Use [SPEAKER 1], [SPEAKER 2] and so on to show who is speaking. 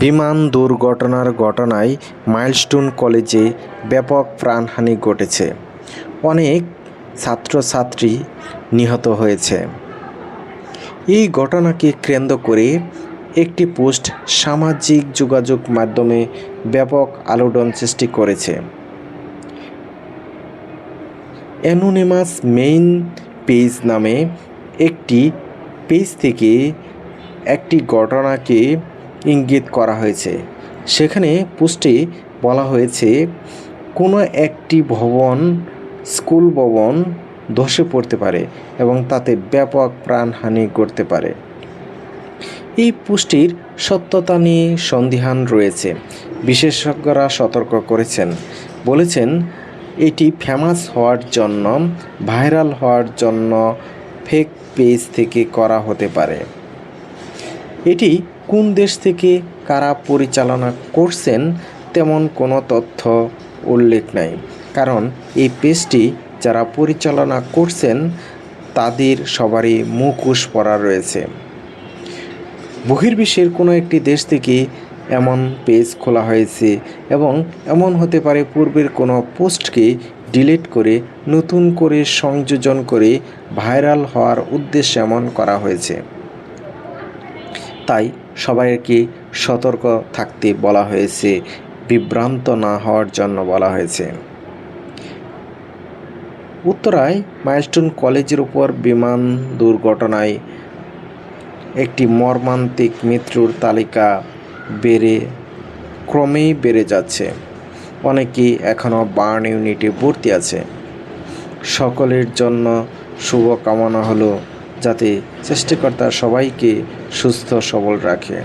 [SPEAKER 1] বিমান দুর্ঘটনার ঘটনায় মাইলস্টোন কলেজে ব্যাপক প্রাণহানি ঘটেছে। অনেক ছাত্রছাত্রী নিহত হয়েছে। এই ঘটনাকে কেন্দ্র করে একটি পোস্ট সামাজিক যোগাযোগ মাধ্যমে ব্যাপক আলোড়ন সৃষ্টি করেছে। অ্যানোনিমাস মেইন পেজ নামে একটি পেজ থেকে একটি ঘটনাকে ইঙ্গিত করা হয়েছে। সেখানে পোস্টে বলা হয়েছে, কোনো একটি ভবন, স্কুল ভবন ধসে পড়তে পারে এবং তাতে ব্যাপক প্রাণহানি ঘটতে পারে। এই পুষ্টির সত্যতা নিয়ে সন্দিহান রয়েছে। বিশেষজ্ঞরা সতর্ক করেছেন। বলেছেন, এটি ফেমাস হওয়ার জন্য, ভাইরাল হওয়ার জন্য ফেক পেজ থেকে করা হতে পারে। এটি কোন দেশ থেকে কারা পরিচালনা করছেন তেমন কোনো তথ্য উল্লেখ নাই। কারণ এই পেজটি যারা পরিচালনা করছেন, তাদের সবারই মুখোশ পরা রয়েছে। বহির্বিশ্বের কোনো একটি দেশ থেকে এমন পেজ খোলা হয়েছে এবং এমন হতে পারে পূর্বের কোনো পোস্টকে ডিলিট করে নতুন করে সংযোজন করে ভাইরাল হওয়ার উদ্দেশ্যে এমন করা হয়েছে। তাই সবাইকে সতর্ক থাকতে বলা হয়েছে, বিভ্রান্ত না হওয়ার জন্য বলা হয়েছে। উত্তরায় মাইলস্টোন কলেজের উপর বিমান দুর্ঘটনায় একটি মর্মান্তিক মৃত্যুর তালিকা বেড়ে, ক্রমেই বেড়ে যাচ্ছে। অনেকেই এখনও বার্ন ইউনিটে ভর্তি আছে। সকলের জন্য শুভকামনা হলো। যাতে সৃষ্টিকর্তা সবাইকে সুস্থ সবল রাখে।